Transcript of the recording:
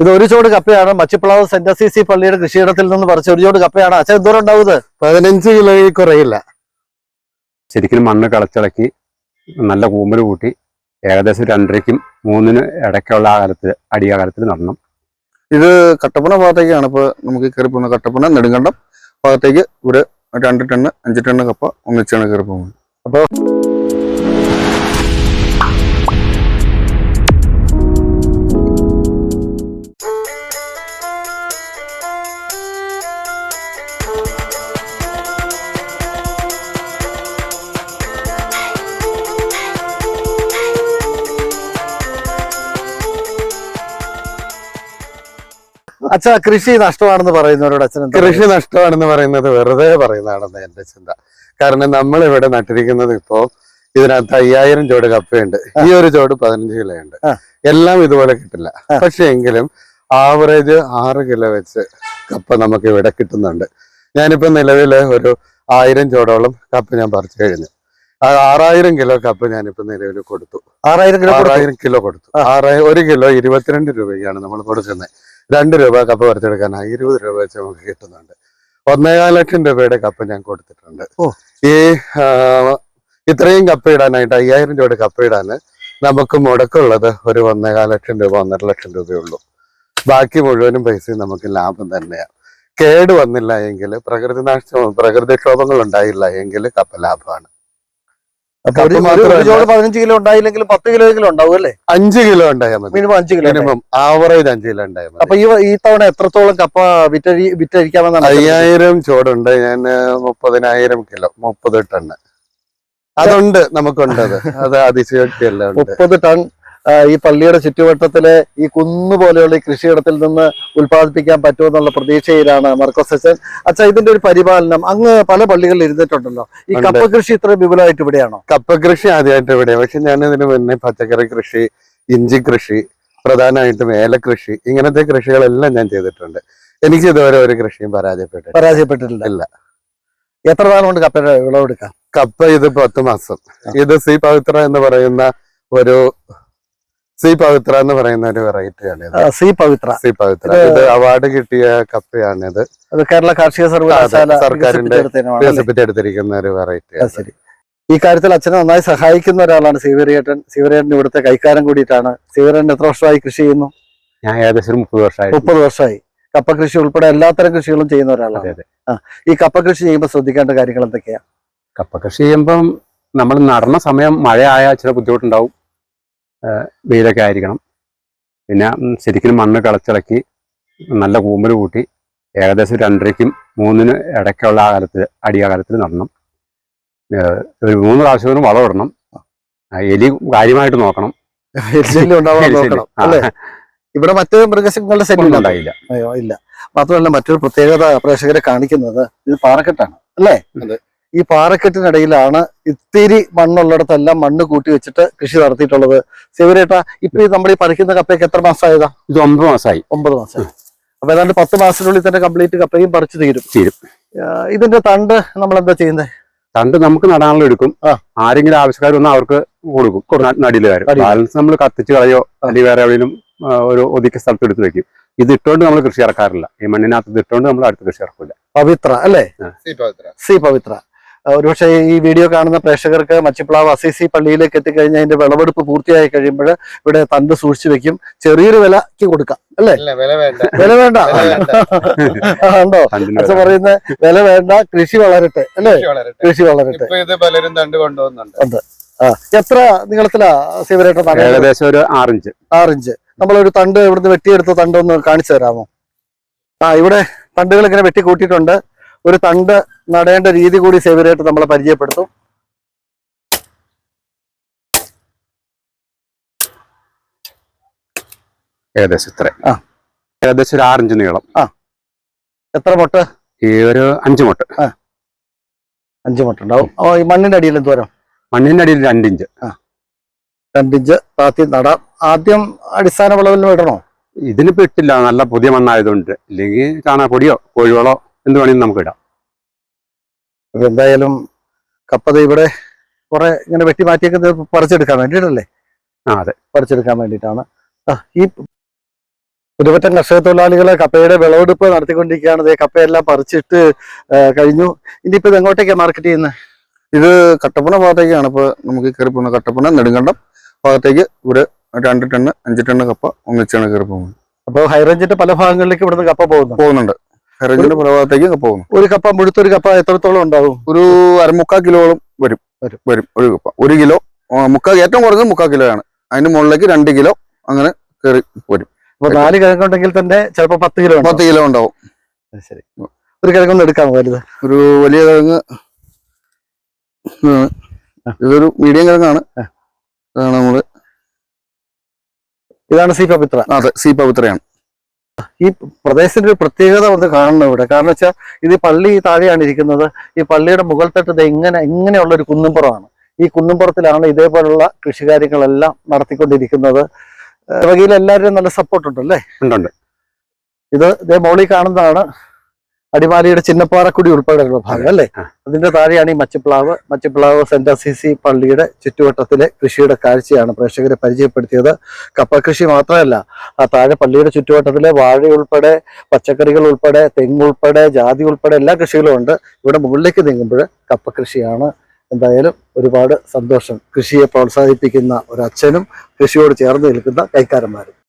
ഇത് ഒരു ചോട് കപ്പയാണ്. മച്ചിപ്പിളാവ് സെന്റ് സി സി പള്ളിയുടെ കൃഷിയിടത്തിൽ നിന്ന് പറിച്ച ഒരു ചോട് കപ്പയാണ്. അച്ഛൻ എന്തോരം ഉണ്ടാവുന്നത് പതിനഞ്ച് കിലോയിൽ കുറയില്ല. ശരിക്കും മണ്ണ് കളച്ചിളക്കി നല്ല കൂമ്പൽ കൂട്ടി ഏകദേശം രണ്ടരയ്ക്കും മൂന്നിന് ഇടയ്ക്കുള്ള അകലത്തിൽ അടിയകലത്തിൽ നടണം. ഇത് കട്ടപ്പന ഭാഗത്തേക്കാണ് ഇപ്പൊ നമുക്ക് കയറി പോകുന്നത് കട്ടപ്പന നെടുങ്കണ്ടം ഭാഗത്തേക്ക് ഒരു രണ്ട് ടണ്ണ് അഞ്ച് ടണ്ണ് കപ്പ ഒന്നിച്ചാണ് കയറി പോകുന്നത് അച്ഛാ കൃഷി നഷ്ടമാണെന്ന് പറയുന്നവരോട് അച്ഛൻ കൃഷി നഷ്ടമാണെന്ന് പറയുന്നത് വെറുതെ പറയുന്നതാണെന്ന് എന്റെ ചിന്ത. കാരണം നമ്മൾ ഇവിടെ നട്ടിരിക്കുന്നത് ഇപ്പോ ഇതിനകത്ത് അയ്യായിരം ചോട് കപ്പയുണ്ട്. ഈ ഒരു ചോട് പതിനഞ്ച് കിലോ ഉണ്ട് എല്ലാം ഇതുപോലെ കിട്ടില്ല. പക്ഷെങ്കിലും പക്ഷെ എങ്കിലും ആവറേജ് ആറ് കിലോ വെച്ച് കപ്പ നമുക്ക് ഇവിടെ കിട്ടുന്നുണ്ട്. ഞാനിപ്പോ നിലവിൽ ഒരു ആയിരം ചോടോളം കപ്പ ഞാൻ പറിച്ചു കഴിഞ്ഞു. ആ ആറായിരം കിലോ കപ്പ ഞാനിപ്പോ നിലവിൽ കൊടുത്തു. ആറായിരം കിലോ. ആറായിരം കിലോ കൊടുത്തു. ആറായിരം ഒരു കിലോ ഇരുപത്തിരണ്ട് രൂപയ്ക്കാണ് നമ്മൾ കൊടുക്കുന്നത്. രണ്ട് രൂപ കപ്പ പറിച്ചെടുക്കാനായി ഇരുപത് രൂപ വെച്ച് നമുക്ക് കിട്ടുന്നുണ്ട്. ഒന്നേകാൽ ലക്ഷം രൂപയുടെ കപ്പ ഞാൻ കൊടുത്തിട്ടുണ്ട്. ഈ ഇത്രയും കപ്പ ഇടാനായിട്ട് അയ്യായിരം രൂപയുടെ കപ്പ ഇടാൻ നമുക്ക് മുടക്കുള്ളത് ഒരു ഒന്നേകാൽ ലക്ഷം രൂപ ഒന്നര ലക്ഷം രൂപയുള്ളൂ ബാക്കി മുഴുവനും പൈസയും നമുക്ക് ലാഭം തന്നെയാണ് കേട് വന്നില്ല എങ്കിൽ പ്രകൃതി നാശം പ്രകൃതിക്ഷോഭങ്ങൾ ഉണ്ടായില്ല എങ്കിൽ കപ്പ ലാഭമാണ് അപ്പൊ ഒരു- കപ്പ ഒരു- ഒരു മാത്രമല്ല. ചോട് പതിനഞ്ച് കിലോ ഉണ്ടായില്ലെങ്കിൽ പത്ത് കിലോ എങ്കിലും ഉണ്ടാവും അല്ലേ? അഞ്ച് കിലോ ഉണ്ടായാൽ മതി. മിനിമം അഞ്ച് കിലോ മിനിമം ആവറേജ് അഞ്ച് കിലോ ഉണ്ടായാൽ മതി. അപ്പൊ ഈ ഈ തവണ എത്രത്തോളം കപ്പ വിറ്റഴി വിറ്റഴിക്കാമെന്നാണ് അയ്യായിരം ചോടുണ്ട്. ഞാൻ മുപ്പതിനായിരം കിലോ മുപ്പത് ടണ്ണ്. അതുണ്ട് നമുക്കുണ്ട് അത് അത് അതിശയോക്തിയല്ല മുപ്പത് ടൺ ഈ പള്ളിയുടെ ചുറ്റുവട്ടത്തിലെ ഈ കുന്നു പോലെയുള്ള ഈ കൃഷിയിടത്തിൽ നിന്ന് ഉൽപ്പാദിപ്പിക്കാൻ പറ്റുമെന്നുള്ള പ്രതീക്ഷയിലാണ് മർക്കോസ് അച്ഛൻ. അച്ഛാ ഇതിന്റെ ഒരു പരിപാലനം അങ്ങ് പല പള്ളികളിൽ ഇരുന്നിട്ടുണ്ടല്ലോ. ഈ കപ്പ കൃഷി ഇത്ര വിപുലമായിട്ട് ഇവിടെയാണോ? കപ്പ കൃഷി ആദ്യമായിട്ട് ഇവിടെ. പക്ഷെ ഞാൻ ഇതിന് മുന്നേ പച്ചക്കറി കൃഷി ഇഞ്ചി കൃഷി പ്രധാനമായിട്ടും ഏലകൃഷി ഇങ്ങനത്തെ കൃഷികളെല്ലാം ഞാൻ ചെയ്തിട്ടുണ്ട്. എനിക്ക് ഇതുവരെ ഒരു കൃഷിയും പരാജയപ്പെട്ടില്ല പരാജയപ്പെട്ടിട്ടില്ല. ഇല്ല. എത്ര നാൾ കൊണ്ട് കപ്പയുടെ വിളവെടുക്കാം? കപ്പ ഇത് പത്ത് മാസം. ഇത് സി പവിത്ര എന്ന് പറയുന്ന ഒരു സി പവിത്ര എന്ന് പറയുന്ന ഒരു വെറൈറ്റിയാണ് സി പവിത്ര. സി പവിത്ര. ഇത് അവാർഡ് കിട്ടിയ കപ്പയാണിത് അത് കേരള കാർഷിക സർവകലാശാല സർക്കാരിന്റെ വികസിപ്പിച്ചെടുത്തിരിക്കുന്ന ഒരു വെറൈറ്റി ശരി. ഈ കാര്യത്തിൽ അച്ഛനെ നന്നായി സഹായിക്കുന്ന ഒരാളാണ് സീവരേട്ടൻ സീവരേട്ടൻ ഇവിടുത്തെ കൈക്കാരൻ കൂടിയിട്ടാണ്. സീവരേട്ടൻ എത്ര വർഷമായി കൃഷി ചെയ്യുന്നു? ഞാൻ ഏകദേശം മുപ്പത് വർഷമായി. മുപ്പത് വർഷമായി. കപ്പ കൃഷി ഉൾപ്പെടെ എല്ലാത്തരം കൃഷികളും ചെയ്യുന്ന ഒരാളാണ്. അതെ ഈ കപ്പ കൃഷി ചെയ്യുമ്പോൾ ശ്രദ്ധിക്കേണ്ട കാര്യങ്ങൾ എന്തൊക്കെയാ? കപ്പ കൃഷി ചെയ്യുമ്പം നമ്മൾ നടന്ന സമയം മഴ ആയ ചില ബുദ്ധിമുട്ടുണ്ടാവും. വെയിലൊക്കെ ആയിരിക്കണം. പിന്നെ ശരിക്കും മണ്ണ് കളച്ചിളക്കി നല്ല കൂമ്പൽ കൂട്ടി ഏകദേശം രണ്ടരയ്ക്കും മൂന്നിന് ഇടയ്ക്കുള്ള അകലത്തിൽ അടിയകലത്തിൽ നടണം. ഒരു മൂന്ന് പ്രാവശ്യം വളം ഇടണം. എലി കാര്യമായിട്ട് നോക്കണം. ഇവിടെ മറ്റ് മൃഗശങ്ങളുടെ ശല്യം ഉണ്ടായില്ല. അയ്യോ ഇല്ല. മാത്രമല്ല മറ്റൊരു പ്രത്യേകത പ്രേക്ഷകരെ കാണിക്കുന്നത് ഇത് പാറക്കെട്ടാണ് അല്ലേ. ഈ പാറക്കെട്ടിനിടയിലാണ് ഇത്തിരി മണ്ണുള്ളിടത്തെല്ലാം മണ്ണ് കൂട്ടി വെച്ചിട്ട് കൃഷി നടത്തിയിട്ടുള്ളത്. ശിവരേട്ട ഇപ്പൊ ഈ നമ്മൾ ഈ പറിക്കുന്ന കപ്പയ്ക്ക് എത്ര മാസമായതാ? ഇത് ഒമ്പത് മാസമായി. ഒമ്പത് മാസം. അപ്പൊ ഏതാണ്ട് പത്ത് മാസത്തിനുള്ളിൽ തന്നെ കംപ്ലീറ്റ് കപ്പയും പറിച്ചു തീരും. തീരും. ഇതിന്റെ തണ്ട് നമ്മൾ എന്താ ചെയ്യുന്നത് തണ്ട് നമുക്ക് നടാനുള്ള എടുക്കും. ആരെങ്കിലും ആവശ്യക്കാർ വന്നാൽ അവർക്ക് കൊടുക്കും. നടിയിൽ വരും നടിയിൽ. ബാലൻസ് നമ്മൾ കത്തിച്ച് കളയോ അല്ലെങ്കിൽ വേറെ എവിടെയും ഒരു ഒതുക്കിയ സ്ഥലത്ത് എടുത്ത് വെക്കും. ഇത് ഇട്ടുകൊണ്ട് നമ്മൾ കൃഷി ഇറക്കാറില്ല. ഈ മണ്ണിനകത്ത് ഇട്ടുകൊണ്ട് നമ്മൾ അടുത്ത കൃഷി ഇറക്കില്ല പവിത്ര അല്ലേ? സി പവിത്ര. സി പവിത്ര. ആ, ഒരുപക്ഷെ ഈ വീഡിയോ കാണുന്ന പ്രേക്ഷകർക്ക് മച്ചിപ്ലാവ് അസിസി പള്ളിയിലേക്ക് എത്തിക്കഴിഞ്ഞാൽ അതിന്റെ വിളവെടുപ്പ് പൂർത്തിയായി കഴിയുമ്പോൾ ഇവിടെ തണ്ട് സൂക്ഷിച്ചു വെക്കും. ചെറിയൊരു വിലക്ക് കൊടുക്കാം അല്ലേ? വില വേണ്ട. ഉണ്ടോ അച്ഛൻ പറയുന്ന വില വേണ്ട കൃഷി വളരട്ടെ അല്ലേ? കൃഷി വളരട്ടെ. പലരും തണ്ട് കൊണ്ടുപോകുന്നുണ്ട് എത്ര നീളത്തിലാ ഏകദേശം ഒരു ആറിഞ്ച്. ആറിഞ്ച്. നമ്മളൊരു തണ്ട് ഇവിടുന്ന് വെട്ടിയെടുത്ത തണ്ട് ഒന്ന് കാണിച്ചു തരാമോ? ആ ഇവിടെ തണ്ടുകൾ ഇങ്ങനെ വെട്ടി കൂട്ടിയിട്ടുണ്ട് ഒരു തണ്ട് നടേണ്ട രീതി കൂടി സേവരായിട്ട് നമ്മളെ പരിചയപ്പെടുത്തും. ഏകദേശം ഇത്ര. ആ. ഏകദേശം ഒരു ആറിഞ്ച് നീളം. ആ. എത്ര മുട്ട? ഈ ഒരു അഞ്ച് മുട്ട. ആ. അഞ്ച് മുട്ട ഉണ്ടാവും ഓ ഈ മണ്ണിന്റെ അടിയിൽ എന്തോരം? മണ്ണിന്റെ അടിയിൽ രണ്ടിഞ്ച്. രണ്ടിഞ്ച് താത്തി നടാം. ആദ്യം അടിസ്ഥാന വിളവിൽ ഇടണോ? ഇതിനിപ്പോ ഇട്ടില്ല. നല്ല പുതിയ മണ്ണായതുകൊണ്ട്. ഇല്ലെങ്കിൽ പൊടിയോ കോഴിവളോ. എന്ത് വേണമെങ്കിലും നമുക്ക് ഇടാം. അപ്പൊ എന്തായാലും കപ്പത ഇവിടെ കുറെ ഇങ്ങനെ വെട്ടി മാറ്റിയൊക്കെ പറിച്ചെടുക്കാൻ വേണ്ടിയിട്ടല്ലേ? ആ അതെ. പറിച്ചെടുക്കാൻ വേണ്ടിയിട്ടാണ്. ആ ഈ പുതുപറ്റം കർഷക തൊഴിലാളികളെ കപ്പയുടെ വിളവെടുപ്പ് നടത്തിക്കൊണ്ടിരിക്കുകയാണ്. ദേ കപ്പയെല്ലാം പറിച്ചിട്ട് കഴിഞ്ഞു. ഇനിയിപ്പോ ഇത് എങ്ങോട്ടേക്കാണ് മാർക്കറ്റ് ചെയ്യുന്നത് ഇത് കട്ടപ്പന ഭാഗത്തേക്കാണ്. ഇപ്പൊ നമുക്ക് കയറി പോകുന്നത് കട്ടപ്പന നെടുങ്കണ്ടം ഭാഗത്തേക്ക് ഇവിടെ രണ്ട് ടണ്ണ് അഞ്ച് ടണ്ണ് കപ്പ ഒന്നിച്ചാണ് കയറി പോകുന്നത് അപ്പോൾ ഹൈറേഞ്ചിന്റെ പല ഭാഗങ്ങളിലേക്ക് ഇവിടുന്ന് കപ്പ പോകുന്നു. പോകുന്നുണ്ട്. ഹെറഞ്ചിന്റെ പല ഭാഗത്തേക്ക് കപ്പ പോകുന്നു. ഒരു കപ്പ മുഴുത്തൊരു കപ്പ എത്രത്തോളം ഉണ്ടാവും? ഒരു അരമുക്കാൽ കിലോളം വരും. വരും. ഒരു കപ്പ. ഒരു കിലോ. മുക്കാൽ ഏറ്റവും കുറഞ്ഞത് മുക്കാൽ കിലോയാണ് ആണ്. അതിന് മുകളിലേക്ക് രണ്ട് കിലോ അങ്ങനെ കയറി വരും. അപ്പൊ നാല് കിഴങ്ങുണ്ടെങ്കിൽ തന്നെ ചിലപ്പോ പത്ത് കിലോ പത്ത് കിലോ ഉണ്ടാവും. ശരി. ഒരു കിഴങ്ങൊന്ന് എടുക്കാം വലുത്? ഒരു വലിയ കിഴങ്ങ്. ഇതാണ്. ഇതൊരു മീഡിയം കിഴങ്ങാണ്. അതാണ് നമ്മൾ ഇതാണ് സീപ്പ പിത്ര അതെ സീപ്പ പവിത്രയാണ് ഈ പ്രദേശത്തിന്റെ ഒരു പ്രത്യേകത ഒന്ന് കാണണം ഇവിടെ. കാരണം വെച്ചാൽ ഇത് പള്ളി താഴെയാണ് ഇരിക്കുന്നത്. ഈ പള്ളിയുടെ മുകൾ തട്ടത് ഇങ്ങനെ ഇങ്ങനെയുള്ള ഒരു കുന്നുംപുറമാണ്. ഈ കുന്നുംപുറത്തിലാണ് ഇതേപോലുള്ള കൃഷികാര്യങ്ങളെല്ലാം നടത്തിക്കൊണ്ടിരിക്കുന്നത്. വകയിൽ എല്ലാവരും നല്ല സപ്പോർട്ട് ഉണ്ടല്ലേ? ഉണ്ടുണ്ട് ഇത് ഇതേ മോളിൽ കാണുന്നതാണ്. അടിമാലിയുടെ ചിന്നപ്പാറക്കുടി ഉൾപ്പെടെയുള്ള ഭാഗം അല്ലേ? അതിന്റെ താഴെയാണ് ഈ മച്ചപ്ലാവ്. മച്ചപ്ലാവ് സെന്റ് അസീസി പള്ളിയുടെ ചുറ്റുവട്ടത്തിലെ കൃഷിയുടെ കാഴ്ചയാണ് പ്രേക്ഷകരെ പരിചയപ്പെടുത്തിയത്. കപ്പ കൃഷി മാത്രമല്ല ആ താഴെ പള്ളിയുടെ ചുറ്റുവട്ടത്തിലെ വാഴ ഉൾപ്പെടെ പച്ചക്കറികൾ ഉൾപ്പെടെ തെങ്ങ് ഉൾപ്പെടെ ജാതി ഉൾപ്പെടെ എല്ലാ കൃഷികളും ഉണ്ട്. ഇവിടെ മുകളിലേക്ക് നീങ്ങുമ്പോൾ കപ്പ കൃഷിയാണ് എന്തായാലും ഒരുപാട് സന്തോഷം. കൃഷിയെ പ്രോത്സാഹിപ്പിക്കുന്ന ഒരു അച്ഛനും കൃഷിയോട് ചേർന്ന് നിൽക്കുന്ന കൈക്കാരന്മാരും.